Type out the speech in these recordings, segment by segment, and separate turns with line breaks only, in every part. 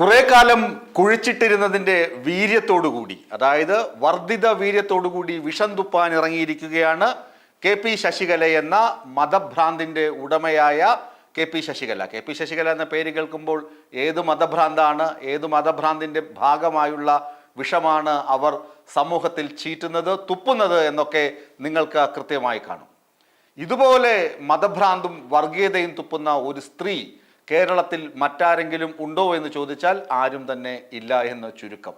കുറെ കാലം കുഴിച്ചിട്ടിരുന്നതിന്റെ വീര്യത്തോടുകൂടി അതായത് വർദ്ധിത വീര്യത്തോടുകൂടി വിഷം തുപ്പാൻ ഇറങ്ങിയിരിക്കുകയാണ് കെ പി ശശികല എന്ന മതഭ്രാന്തിന്റെ ഉടമയായ K P Sasikala. K P Sasikala എന്ന പേര് കേൾക്കുമ്പോൾ ഏത് മതഭ്രാന്താണ് ഏത് മതഭ്രാന്തിന്റെ ഭാഗമായുള്ള വിഷമാണ് അവർ സമൂഹത്തിൽ ചീറ്റുന്നത് തുപ്പുന്നത് എന്നൊക്കെ നിങ്ങൾക്ക് കൃത്യമായി കാണും. ഇതുപോലെ മതഭ്രാന്തും വർഗീയതയും തുപ്പുന്ന ഒരു സ്ത്രീ കേരളത്തിൽ മറ്റാരെങ്കിലും ഉണ്ടോ എന്ന് ചോദിച്ചാൽ ആരും തന്നെ ഇല്ല എന്ന് ചുരുക്കം.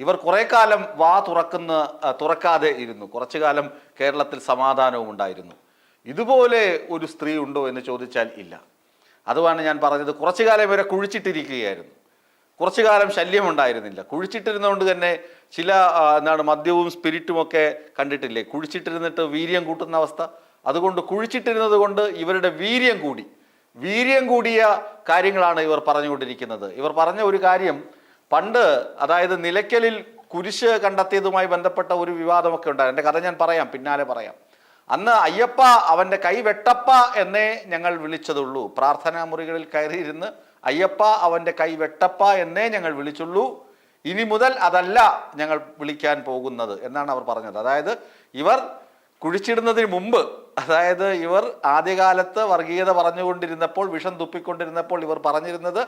ഇവർ കുറേ കാലം വാ തുറക്കുന്ന തുറക്കാതെ ഇരുന്നു. കുറച്ചു കാലം കേരളത്തിൽ സമാധാനവും ഉണ്ടായിരുന്നു. ഇതുപോലെ ഒരു സ്ത്രീ ഉണ്ടോ എന്ന് ചോദിച്ചാൽ ഇല്ല. അതുമാണ് ഞാൻ പറഞ്ഞത്. കുറച്ചു കാലം ഇവരെ കുഴിച്ചിട്ടിരിക്കുകയായിരുന്നു. കുറച്ചു കാലം ശല്യം ഉണ്ടായിരുന്നില്ല കുഴിച്ചിട്ടിരുന്നതുകൊണ്ട് തന്നെ ചില എന്താണ് മദ്യവും സ്പിരിറ്റും ഒക്കെ കണ്ടിട്ടില്ലേ? കുഴിച്ചിട്ടിരുന്നിട്ട് വീര്യം കൂട്ടുന്ന അവസ്ഥ. അതുകൊണ്ട് കുഴിച്ചിട്ടിരുന്നത് കൊണ്ട് ഇവരുടെ വീര്യം കൂടി. വീര്യം കൂടിയ കാര്യങ്ങളാണ് ഇവർ പറഞ്ഞുകൊണ്ടിരിക്കുന്നത്. ഇവർ പറഞ്ഞ ഒരു കാര്യം പണ്ട് അതായത് നിലയ്ക്കലിൽ കുരിശ് കണ്ടെത്തിയതുമായി ബന്ധപ്പെട്ട ഒരു വിവാദമൊക്കെ ഉണ്ടായിരുന്നു. എന്റെ കഥ ഞാൻ പറയാം പിന്നാലെ പറയാം. അന്ന് അയ്യപ്പ അവന്റെ കൈ വെട്ടപ്പ എന്നേ ഞങ്ങൾ വിളിച്ചതുള്ളൂ. പ്രാർത്ഥനാ മുറികളിൽ കയറിയിരുന്ന് അയ്യപ്പ അവന്റെ കൈ വെട്ടപ്പ എന്നേ ഞങ്ങൾ വിളിച്ചുള്ളൂ. ഇനി മുതൽ അതല്ല ഞങ്ങൾ വിളിക്കാൻ പോകുന്നത് എന്നാണ് അവർ പറഞ്ഞത്. അതായത് ഇവർ കുഴിച്ചിടുന്നതിന് മുമ്പ് അതായത് ഇവർ ആദ്യകാലത്ത് വർഗീയത പറഞ്ഞുകൊണ്ടിരുന്നപ്പോൾ വിഷം തുപ്പിക്കൊണ്ടിരുന്നപ്പോൾ ഇവർ പറഞ്ഞിരുന്നത്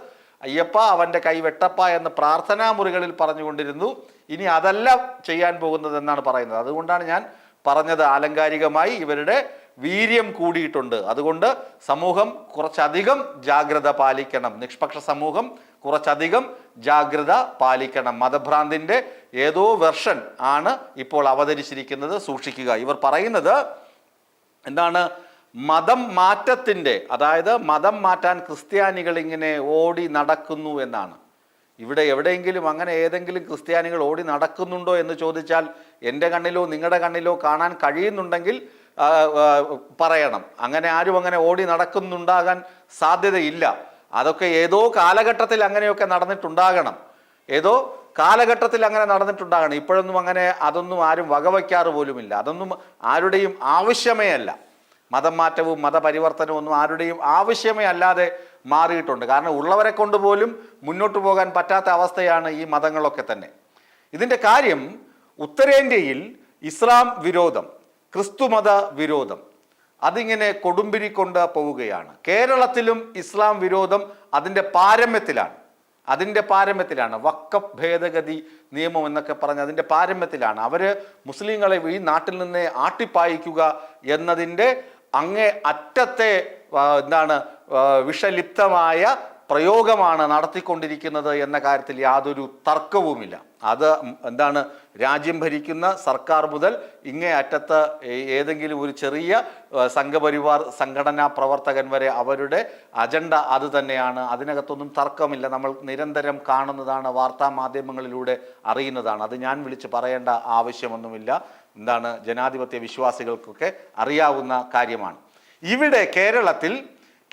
അയ്യപ്പ അവന്റെ കൈ വെട്ടപ്പ എന്ന് പ്രാർത്ഥനാ മുറികളിൽ പറഞ്ഞുകൊണ്ടിരുന്നു. ഇനി അതല്ല ചെയ്യാൻ പോകുന്നത് എന്നാണ് പറയുന്നത്. അതുകൊണ്ടാണ് ഞാൻ പറഞ്ഞത് ആലങ്കാരികമായി ഇവരുടെ വീര്യം കൂടിയിട്ടുണ്ട്. അതുകൊണ്ട് സമൂഹം കുറച്ചധികം ജാഗ്രത പാലിക്കണം. നിഷ്പക്ഷ സമൂഹം കുറച്ചധികം ജാഗ്രത പാലിക്കണം. മതഭ്രാന്തിന്റെ ഏതോ വെർഷൻ ആണ് ഇപ്പോൾ അവതരിച്ചിരിക്കുന്നത്. സൂക്ഷിക്കുക. ഇവർ പറയുന്നത് എന്താണ്? മതം മാറ്റത്തിന്റെ അതായത് മതം മാറ്റാൻ ക്രിസ്ത്യാനികൾ ഇങ്ങനെ ഓടി നടക്കുന്നു എന്നാണ്. ഇവിടെ എവിടെയെങ്കിലും അങ്ങനെ ഏതെങ്കിലും ക്രിസ്ത്യാനികൾ ഓടി നടക്കുന്നുണ്ടോ എന്ന് ചോദിച്ചാൽ എന്റെ കണ്ണിലോ നിങ്ങളുടെ കണ്ണിലോ കാണാൻ കഴിയുന്നുണ്ടെങ്കിൽ പറയണം. അങ്ങനെ ആരും അങ്ങനെ ഓടി നടക്കുന്നുണ്ടാകാൻ സാധ്യതയില്ല. അതൊക്കെ ഏതോ കാലഘട്ടത്തിൽ അങ്ങനെയൊക്കെ നടന്നിട്ടുണ്ടാകണം. ഏതോ കാലഘട്ടത്തിൽ അങ്ങനെ നടന്നിട്ടുണ്ടാകണം. ഇപ്പോഴൊന്നും അങ്ങനെ അതൊന്നും ആരും വകവയ്ക്കാറ് പോലുമില്ല. അതൊന്നും ആരുടെയും ആവശ്യമേ അല്ല. മതം മാറ്റവും മതപരിവർത്തനവും ഒന്നും ആരുടെയും ആവശ്യമേ അല്ലാതെ മാറിയിട്ടുണ്ട്. കാരണം ഉള്ളവരെ കൊണ്ട് പോലും മുന്നോട്ട് പോകാൻ പറ്റാത്ത അവസ്ഥയാണ് ഈ മതങ്ങളൊക്കെ തന്നെ. ഇതിന്റെ കാര്യം ഉത്തരേന്ത്യയിൽ ഇസ്ലാം വിരോധം ക്രിസ്തുമത വിരോധം. അതിങ്ങനെ കൊടുമ്പിരിക്കൊണ്ട് പോവുകയാണ്. കേരളത്തിലും ഇസ്ലാം വിരോധം അതിന്റെ പാരമ്യത്തിലാണ്. അതിന്റെ പാരമ്യത്തിലാണ്. വക്കഫ് ഭേദഗതി നിയമം എന്നൊക്കെ പറഞ്ഞ് അതിന്റെ പാരമ്യത്തിലാണ്. അവർ മുസ്ലിങ്ങളെ ഈ നാട്ടിൽ നിന്ന് ആട്ടിപ്പായിക്കുക എന്നതിന്റെ അങ്ങേ അറ്റത്തെ എന്താണ് വിഷലിപ്തമായ പ്രയോഗമാണ് നടത്തിക്കൊണ്ടിരിക്കുന്നത് എന്ന കാര്യത്തിൽ യാതൊരു തർക്കവുമില്ല. അത് എന്താണ് രാജ്യം ഭരിക്കുന്ന സർക്കാർ മുതൽ ഇങ്ങേ അറ്റത്ത് ഏതെങ്കിലും ഒരു ചെറിയ സംഘപരിവാർ സംഘടനാ പ്രവർത്തകൻ വരെ അവരുടെ അജണ്ട അത് തന്നെയാണ്. അതിനകത്തൊന്നും തർക്കമില്ല. നമ്മൾ നിരന്തരം കാണുന്നതാണ് വാർത്താ മാധ്യമങ്ങളിലൂടെ അറിയുന്നതാണ്. അത് ഞാൻ വിളിച്ച് പറയേണ്ട ആവശ്യമൊന്നുമില്ല. എന്താണ് ജനാധിപത്യ വിശ്വാസികൾക്കൊക്കെ അറിയാവുന്ന കാര്യമാണ്. ഇവിടെ കേരളത്തിൽ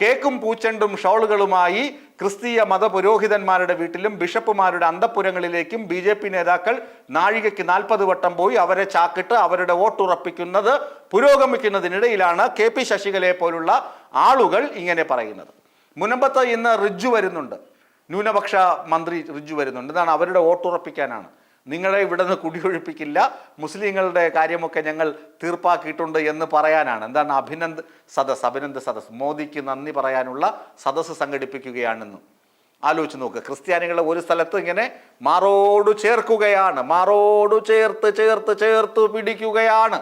കേക്കും പൂച്ചെണ്ടും ഷോളുകളുമായി ക്രിസ്തീയ മതപുരോഹിതന്മാരുടെ വീട്ടിലും ബിഷപ്പുമാരുടെ അന്തപ്പുരങ്ങളിലേക്കും ബി ജെ പി നേതാക്കൾ നാഴികയ്ക്ക് നാൽപ്പത് വട്ടം പോയി അവരെ ചാക്കിട്ട് അവരുടെ വോട്ടുറപ്പിക്കുന്നത് പുരോഗമിക്കുന്നതിനിടയിലാണ് കെ പി ശശികലയെ പോലുള്ള ആളുകൾ ഇങ്ങനെ പറയുന്നത്. മുനമ്പത്ത് ഇന്ന് റിജു വരുന്നുണ്ട്. ന്യൂനപക്ഷ മന്ത്രി റിജു വരുന്നുണ്ട്. ഇതാണ് അവരുടെ വോട്ടുറപ്പിക്കാനാണ്. നിങ്ങളെ ഇവിടെ നിന്ന് കുടിയൊഴിപ്പിക്കില്ല. മുസ്ലിങ്ങളുടെ കാര്യമൊക്കെ ഞങ്ങൾ തീർപ്പാക്കിയിട്ടുണ്ട് എന്ന് പറയാനാണ്. എന്താണ്? അഭിനന്ദ് സദസ് അഭിനന്ദ് സദസ്. മോദിക്ക് നന്ദി പറയാനുള്ള സദസ്സ് സംഘടിപ്പിക്കുകയാണെന്ന്. ആലോചിച്ച് നോക്കുക ക്രിസ്ത്യാനികളെ ഒരു സ്ഥലത്ത് ഇങ്ങനെ മാറോടു ചേർക്കുകയാണ്. മാറോടു ചേർത്ത് ചേർത്ത് ചേർത്ത് പിടിക്കുകയാണ്.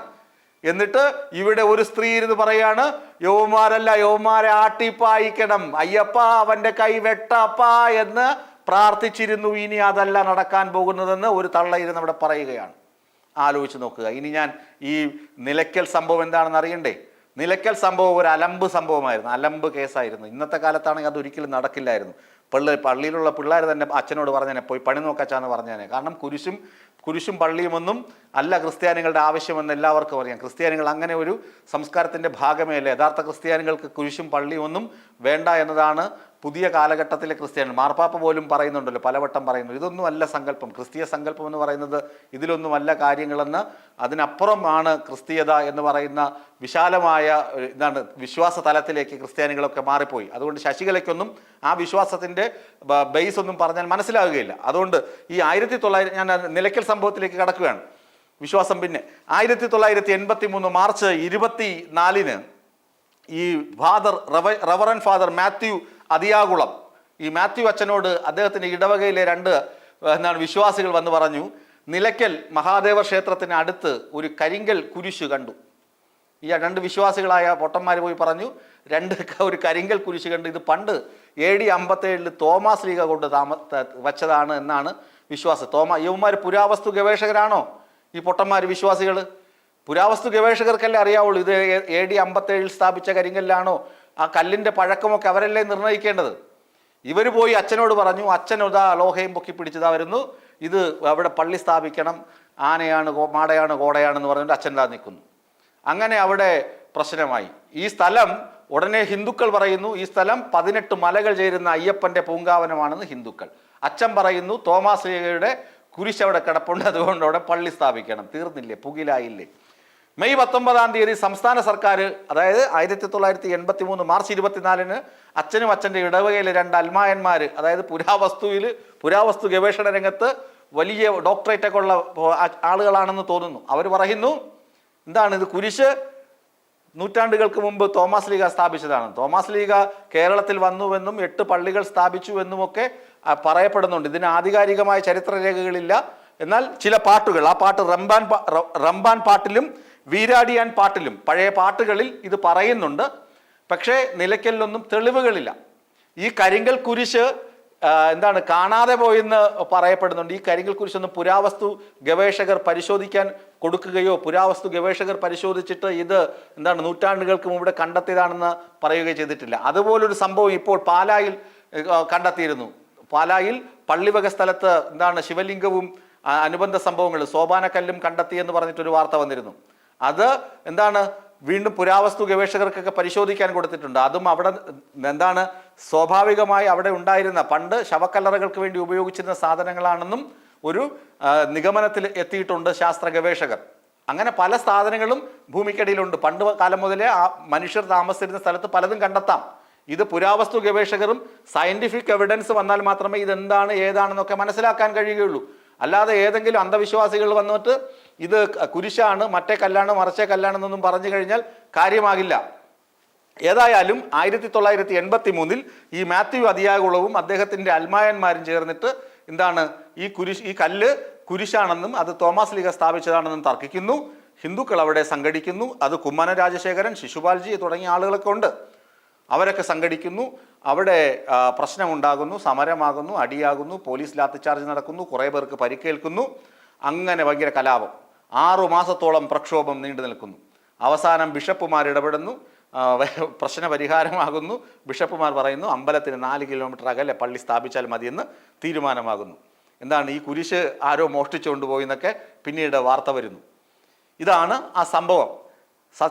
എന്നിട്ട് ഇവിടെ ഒരു സ്ത്രീ ഇരുന്ന് പറയാണ് യൗമാരല്ല യൗമാരെ ആട്ടിപ്പായിക്കണം. അയ്യപ്പ അവന്റെ കൈ വെട്ടപ്പ എന്ന് പ്രാർത്ഥിച്ചിരുന്നു ഇനി അതല്ല നടക്കാൻ പോകുന്നതെന്ന് ഒരു തള്ളയിരുന്ന് അവിടെ പറയുകയാണ്. ആലോചിച്ച് നോക്കുക. ഇനി ഞാൻ ഈ നിലയ്ക്കൽ സംഭവം എന്താണെന്ന് അറിയണ്ടേ? നിലയ്ക്കൽ സംഭവം ഒരു അലമ്പ് സംഭവമായിരുന്നു. അലമ്പ് കേസായിരുന്നു. ഇന്നത്തെ കാലത്താണെങ്കിൽ അതൊരിക്കലും നടക്കില്ലായിരുന്നു. പള്ളി പള്ളിയിലുള്ള പിള്ളേർ തന്നെ അച്ഛനോട് പറഞ്ഞേനെ പോയി പണി നോക്കാച്ചാന്ന് പറഞ്ഞേനെ. കാരണം കുരിശും കുരിശും പള്ളിയുമൊന്നും അല്ല ക്രിസ്ത്യാനികളുടെ ആവശ്യമെന്ന് എല്ലാവർക്കും അറിയാം. ക്രിസ്ത്യാനികൾ അങ്ങനെ ഒരു സംസ്കാരത്തിന്റെ ഭാഗമേ അല്ല യഥാർത്ഥ ക്രിസ്ത്യാനികൾക്ക് കുരിശും പള്ളിയും ഒന്നും വേണ്ട എന്നതാണ് പുതിയ കാലഘട്ടത്തിലെ ക്രിസ്ത്യാനി മാർപ്പാപ്പ പോലും പറയുന്നുണ്ടല്ലോ പലവട്ടം പറയുന്നു. ഇതൊന്നുമല്ല സങ്കല്പം. ക്രിസ്തീയ സങ്കല്പം എന്ന് പറയുന്നത് ഇതിലൊന്നുമല്ല കാര്യങ്ങളെന്ന് അതിനപ്പുറമാണ് ക്രിസ്തീയത എന്ന് പറയുന്ന വിശാലമായ എന്താണ് വിശ്വാസ തലത്തിലേക്ക് ക്രിസ്ത്യാനികളൊക്കെ മാറിപ്പോയി. അതുകൊണ്ട് ശശികലയ്ക്കൊന്നും ആ വിശ്വാസത്തിന്റെ ബേസ് ഒന്നും പറഞ്ഞാൽ മനസ്സിലാവുകയില്ല. അതുകൊണ്ട് ഈ ആയിരത്തി തൊള്ളായിരം ഞാൻ നിലയ്ക്കൽ സംഭവത്തിലേക്ക് കടക്കുകയാണ്. വിശ്വാസം പിന്നെ. ആയിരത്തി തൊള്ളായിരത്തി എൺപത്തി മൂന്ന് മാർച്ച് ഇരുപത്തി നാലിന് ഈ ഫാദർ റവ റവറൻ ഫാദർ മാത്യു അതിയാകുളം. ഈ മാത്യു അച്ഛനോട് അദ്ദേഹത്തിന്റെ ഇടവകയിലെ രണ്ട് എന്താണ് വിശ്വാസികൾ വന്ന് പറഞ്ഞു നിലയ്ക്കൽ മഹാദേവ ക്ഷേത്രത്തിന് അടുത്ത് ഒരു കരിങ്കൽ കുരിശ് കണ്ടു. ഈ രണ്ട് വിശ്വാസികളായ പൊട്ടന്മാർ പോയി പറഞ്ഞു രണ്ട് ഒരു കരിങ്കൽ കുരിശ് കണ്ടു ഇത് പണ്ട് എ ഡി അമ്പത്തേഴിൽ തോമാസ് ലീഗ കൊണ്ട് താമ വച്ചതാണ് എന്നാണ് വിശ്വാസം തോമ ഇവന്മാർ പുരാവസ്തു ഗവേഷകരാണോ ഈ പൊട്ടന്മാർ വിശ്വാസികൾ പുരാവസ്തു ഗവേഷകർക്കല്ലേ അറിയാവുള്ളൂ ഇത് എ ഡി അമ്പത്തേഴിൽ സ്ഥാപിച്ച കരിങ്കല്ലാണോ ആ കല്ലിന്റെ പഴക്കമൊക്കെ അവരല്ലേ നിർണയിക്കേണ്ടത് ഇവർ പോയി അച്ഛനോട് പറഞ്ഞു അച്ഛൻ ഇതാ ലോഹയും പൊക്കി പിടിച്ചതാ വരുന്നു. ഇത് അവിടെ പള്ളി സ്ഥാപിക്കണം. ആനയാണ് മാടയാണ് കോടയാണെന്ന് പറഞ്ഞിട്ട് അച്ഛൻ നിൽക്കുന്നു. അങ്ങനെ അവിടെ പ്രശ്നമായി. ഈ സ്ഥലം ഉടനെ ഹിന്ദുക്കൾ പറയുന്നു ഈ സ്ഥലം പതിനെട്ട് മലകൾ ചേരുന്ന അയ്യപ്പന്റെ പൂങ്കാവനമാണെന്ന് ഹിന്ദുക്കൾ. അച്ഛൻ പറയുന്നു തോമാസ് ലീഗയുടെ കുരിശ് അവിടെ കിടപ്പുണ്ട് അതുകൊണ്ട് അവിടെ പള്ളി സ്ഥാപിക്കണം. തീർന്നില്ലേ? പുകിലായില്ലേ? മെയ് പത്തൊമ്പതാം തീയതി സംസ്ഥാന സർക്കാർ അതായത് ആയിരത്തി തൊള്ളായിരത്തി എൺപത്തി മൂന്ന് മാർച്ച് ഇരുപത്തിനാലിന് അച്ഛനും അച്ഛന്റെ ഇടവകയിലെ രണ്ട് അൽമായന്മാർ അതായത് പുരാവസ്തുവിൽ പുരാവസ്തു ഗവേഷണ രംഗത്ത് വലിയ ഡോക്ടറേറ്റ് ഒക്കെ ഉള്ള ആളുകളാണെന്ന് തോന്നുന്നു. അവർ പറയുന്നു എന്താണ് ഇത് കുരിശ്? നൂറ്റാണ്ടുകൾക്ക് മുമ്പ് തോമസ് ലീഗ സ്ഥാപിച്ചതാണ്. തോമസ് ലീഗ കേരളത്തിൽ വന്നുവെന്നും എട്ട് പള്ളികൾ സ്ഥാപിച്ചു എന്നുമൊക്കെ ആ, പറയപ്പെടുന്നുണ്ട്. ഇതിന് ആധികാരികമായ ചരിത്രരേഖകളില്ല. എന്നാൽ ചില പാട്ടുകൾ ആ പാട്ട് റംബാൻ റംബാൻ പാട്ടിലും വീരാടിയാൻ പാട്ടിലും പഴയ പാട്ടുകളിൽ ഇത് പറയുന്നുണ്ട്. പക്ഷേ നിലയ്ക്കലിലൊന്നും തെളിവുകളില്ല. ഈ കരിങ്കൽ കുരിശ് എന്താണ് കാണാതെ പോയെന്ന് പറയപ്പെടുന്നുണ്ട്. ഈ കരിങ്കൽ കുരിശൊന്നും പുരാവസ്തു ഗവേഷകർ പരിശോധിക്കാൻ കൊടുക്കുകയോ പുരാവസ്തു ഗവേഷകർ പരിശോധിച്ചിട്ട് ഇത് എന്താണ് നൂറ്റാണ്ടുകൾക്ക് മുമ്പ് കണ്ടെത്തിയതാണെന്ന് പറയുകയോ ചെയ്തിട്ടില്ല. അതുപോലൊരു സംഭവം ഇപ്പോൾ പാലായിൽ കണ്ടെത്തിയിരുന്നു. പാലായിൽ പള്ളിവക സ്ഥലത്ത് എന്താണ് ശിവലിംഗവും അനുബന്ധ സംഭവങ്ങൾ സോപാനക്കല്ലും കണ്ടെത്തിയെന്ന് പറഞ്ഞിട്ടൊരു വാർത്ത വന്നിരുന്നു. അത് എന്താണ് വീണ്ടും പുരാവസ്തു ഗവേഷകർക്കൊക്കെ പരിശോധിക്കാൻ കൊടുത്തിട്ടുണ്ട്. അതും അവിടെ എന്താണ് സ്വാഭാവികമായി അവിടെ ഉണ്ടായിരുന്ന പണ്ട് ശവക്കല്ലറകൾക്ക് വേണ്ടി ഉപയോഗിച്ചിരുന്ന സാധനങ്ങളാണെന്നും ഒരു നിഗമനത്തിൽ എത്തിയിട്ടുണ്ട് ശാസ്ത്ര ഗവേഷകർ. അങ്ങനെ പല സാധനങ്ങളും ഭൂമിക്കടിയിലുണ്ട്. പണ്ട് കാലം മുതലേ ആ മനുഷ്യർ താമസിച്ചിരുന്ന സ്ഥലത്ത് പലതും കണ്ടെത്താം. ഇത് പുരാവസ്തു ഗവേഷകരും സയന്റിഫിക് എവിഡൻസ് വന്നാൽ മാത്രമേ ഇതെന്താണ് ഏതാണെന്നൊക്കെ മനസ്സിലാക്കാൻ കഴിയുകയുള്ളൂ. അല്ലാതെ ഏതെങ്കിലും അന്ധവിശ്വാസികൾ വന്നിട്ട് ഇത് കുരിശാണ് മറ്റേ കല്ലാണ് മറച്ചേ കല്ലാണെന്നൊന്നും പറഞ്ഞു കഴിഞ്ഞാൽ കാര്യമാകില്ല. ഏതായാലും ആയിരത്തി തൊള്ളായിരത്തി എൺപത്തി മൂന്നിൽ ഈ മാത്യു അതിയാകുളവും അദ്ദേഹത്തിന്റെ അൽമായന്മാരും ചേർന്നിട്ട് എന്താണ് ഈ കുരിശ് ഈ കല്ല് കുരിശാണെന്നും അത് തോമസ് ലീഗ സ്ഥാപിച്ചതാണെന്നും തർക്കിക്കുന്നു. ഹിന്ദുക്കൾ അവിടെ സംഘടിക്കുന്നു. അത് കുമ്മന രാജശേഖരൻ ശിശുപാൽജി തുടങ്ങിയ ആളുകളൊക്കെ ഉണ്ട്. അവരൊക്കെ സംഘടിക്കുന്നു. അവിടെ പ്രശ്നമുണ്ടാകുന്നു സമരമാകുന്നു അടിയാകുന്നു പോലീസ് ലാത്തിച്ചാർജ് നടക്കുന്നു കുറേ പേർക്ക് പരിക്കേൽക്കുന്നു. അങ്ങനെ ഭയങ്കര കലാപം. ആറു മാസത്തോളം പ്രക്ഷോഭം നീണ്ടു നിൽക്കുന്നു. അവസാനം ബിഷപ്പുമാർ ഇടപെടുന്നു. പ്രശ്ന പരിഹാരമാകുന്നു ബിഷപ്പുമാർ പറയുന്നു അമ്പലത്തിന് നാല് കിലോമീറ്റർ അകലെ പള്ളി സ്ഥാപിച്ചാൽ മതിയെന്ന് തീരുമാനമാകുന്നു. എന്താണ് ഈ കുരിശ് ആരോ മോഷ്ടിച്ചു കൊണ്ടുപോയി എന്നൊക്കെ പിന്നീട് വാർത്ത വരുന്നു. ഇതാണ് ആ സംഭവം.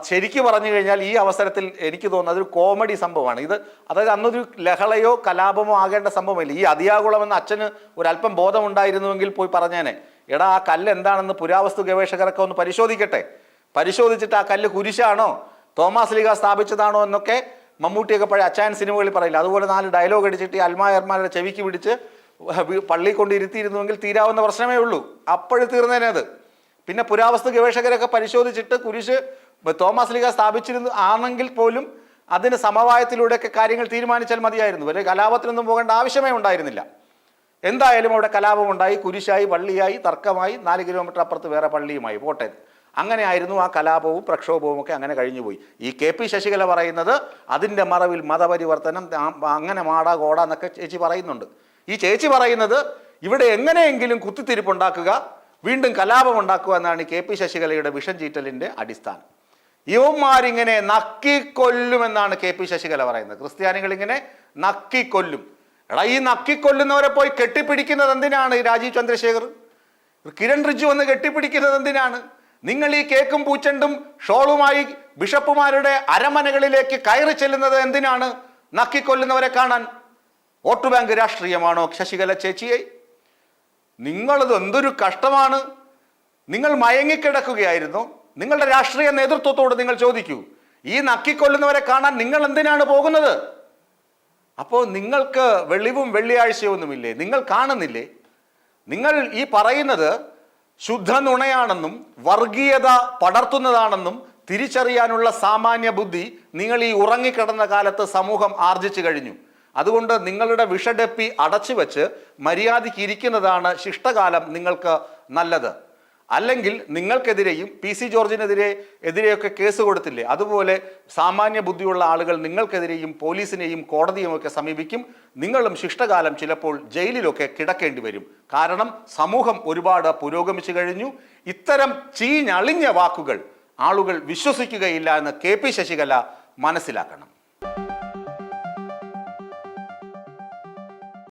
ശരിക്കും പറഞ്ഞു കഴിഞ്ഞാൽ ഈ അവസരത്തിൽ എനിക്ക് തോന്നുന്നത് ഒരു കോമഡി സംഭവമാണ്. ഇത് അതായത് അന്നൊരു ലഹളയോ കലാപമോ ആകേണ്ട സംഭവമല്ല. ഈ അതിയാകുളം എന്ന അച്ഛന് ഒരല്പം ബോധമുണ്ടായിരുന്നുവെങ്കിൽ പോയി പറഞ്ഞേനെ. എടാ ആ കല്ല് എന്താണെന്ന് പുരാവസ്തു ഗവേഷകരൊക്കെ ഒന്ന് പരിശോധിക്കട്ടെ. പരിശോധിച്ചിട്ട് ആ കല്ല് കുരിശാണോ? തോമസ് ലീഗ സ്ഥാപിച്ചതാണോ എന്നൊക്കെ മമ്മൂട്ടിയൊക്കെ പഴയ അച്ചായൻ സിനിമകളിൽ പറയില്ല. അതുപോലെ നാല് ഡയലോഗ് അടിച്ചിട്ട് ഈ അൽമായർമാരുടെ ചെവിക്ക് പിടിച്ച് പള്ളി കൊണ്ട് ഇരുത്തിയിരുന്നുവെങ്കിൽ തീരാവുന്ന പ്രശ്നമേ ഉള്ളൂ. അപ്പോഴും തീർന്നേനെ അത്. പിന്നെ പുരാവസ്തു ഗവേഷകരൊക്കെ പരിശോധിച്ചിട്ട് കുരിശ് തോമസ് ലീഗ സ്ഥാപിച്ചിരുന്നു ആണെങ്കിൽ പോലും അതിന് സമവായത്തിലൂടെയൊക്കെ കാര്യങ്ങൾ തീരുമാനിച്ചാൽ മതിയായിരുന്നു. വലിയ കലാപത്തിനൊന്നും പോകേണ്ട ആവശ്യമേ ഉണ്ടായിരുന്നില്ല. എന്തായാലും അവിടെ കലാപമുണ്ടായി കുരിശായി പള്ളിയായി തർക്കമായി നാല് കിലോമീറ്റർ അപ്പുറത്ത് വേറെ പള്ളിയുമായി. പോട്ടെ. അങ്ങനെ ആയിരുന്നു ആ കലാപവും പ്രക്ഷോഭവും ഒക്കെ അങ്ങനെ കഴിഞ്ഞുപോയി. ഈ കെ പി ശശികല പറയുന്നത് അതിന്റെ മറവിൽ മതപരിവർത്തനം അങ്ങനെ മാടാ കോട എന്നൊക്കെ ചേച്ചി പറയുന്നുണ്ട്. ഈ ചേച്ചി പറയുന്നത് ഇവിടെ എങ്ങനെയെങ്കിലും കുത്തിത്തിരിപ്പുണ്ടാക്കുക വീണ്ടും കലാപം ഉണ്ടാക്കുക എന്നാണ് കെ പി ശശികലയുടെ വിഷം ചീറ്റലിന്റെ അടിസ്ഥാനം. യുവന്മാരിങ്ങനെ നക്കിക്കൊല്ലുമെന്നാണ് കെ പി ശശികല പറയുന്നത്. ക്രിസ്ത്യാനികൾ ഇങ്ങനെ നക്കിക്കൊല്ലും. എടാ ഈ നക്കിക്കൊല്ലുന്നവരെ പോയി കെട്ടിപ്പിടിക്കുന്നത് എന്തിനാണ് രാജീവ് ചന്ദ്രശേഖർ? കിരൺ റിജു വന്ന് കെട്ടിപ്പിടിക്കുന്നത് എന്തിനാണ്? നിങ്ങൾ ഈ കേക്കും പൂച്ചണ്ടും ഷോളുമായി ബിഷപ്പുമാരുടെ അരമനകളിലേക്ക് കയറി ചെല്ലുന്നത് എന്തിനാണ് നക്കിക്കൊല്ലുന്നവരെ കാണാൻ? വോട്ട് ബാങ്ക് രാഷ്ട്രീയമാണോ ശശികല ചേച്ചിയെ? നിങ്ങളത് എന്തൊരു കഷ്ടമാണ്. നിങ്ങൾ മയങ്ങിക്കിടക്കുകയായിരുന്നു. നിങ്ങളുടെ രാഷ്ട്രീയ നേതൃത്വത്തോട് നിങ്ങൾ ചോദിക്കൂ. ഈ നക്കിക്കൊല്ലുന്നവരെ കാണാൻ നിങ്ങൾ എന്തിനാണ് പോകുന്നത്? അപ്പോൾ നിങ്ങൾക്ക് വെളിവും വെള്ളിയാഴ്ചയൊന്നുമില്ലേ? നിങ്ങൾ കാണുന്നില്ലേ? നിങ്ങൾ ഈ പറയുന്നത് ശുദ്ധ നുണയാണെന്നും വർഗീയത പടർത്തുന്നതാണെന്നും തിരിച്ചറിയാനുള്ള സാമാന്യ ബുദ്ധി നിങ്ങൾ ഈ ഉറങ്ങിക്കിടന്ന കാലത്ത് സമൂഹം ആർജിച്ചു കഴിഞ്ഞു. അതുകൊണ്ട് നിങ്ങളുടെ വിഷഡപ്പി അടച്ചു വെച്ച് മര്യാദയ്ക്ക് ഇരിക്കുന്നതാണ് ശിഷ്ടകാലം നിങ്ങൾക്ക് നല്ലത്. അല്ലെങ്കിൽ നിങ്ങൾക്കെതിരെയും പി സി ജോർജിനെതിരെ എതിരെയൊക്കെ കേസ് കൊടുത്തില്ലേ? അതുപോലെ സാമാന്യ ബുദ്ധിയുള്ള ആളുകൾ നിങ്ങൾക്കെതിരെയും പോലീസിനെയും കോടതിയുമൊക്കെ സമീപിക്കും. നിങ്ങളും ശിഷ്ടകാലം ചിലപ്പോൾ ജയിലിലൊക്കെ കിടക്കേണ്ടി വരും. കാരണം സമൂഹം ഒരുപാട് പുരോഗമിച്ചു കഴിഞ്ഞു. ഇത്തരം ചീഞ്ഞളിഞ്ഞ വാക്കുകൾ ആളുകൾ വിശ്വസിക്കുകയില്ല എന്ന് കെ പി ശശികല മനസ്സിലാക്കണം.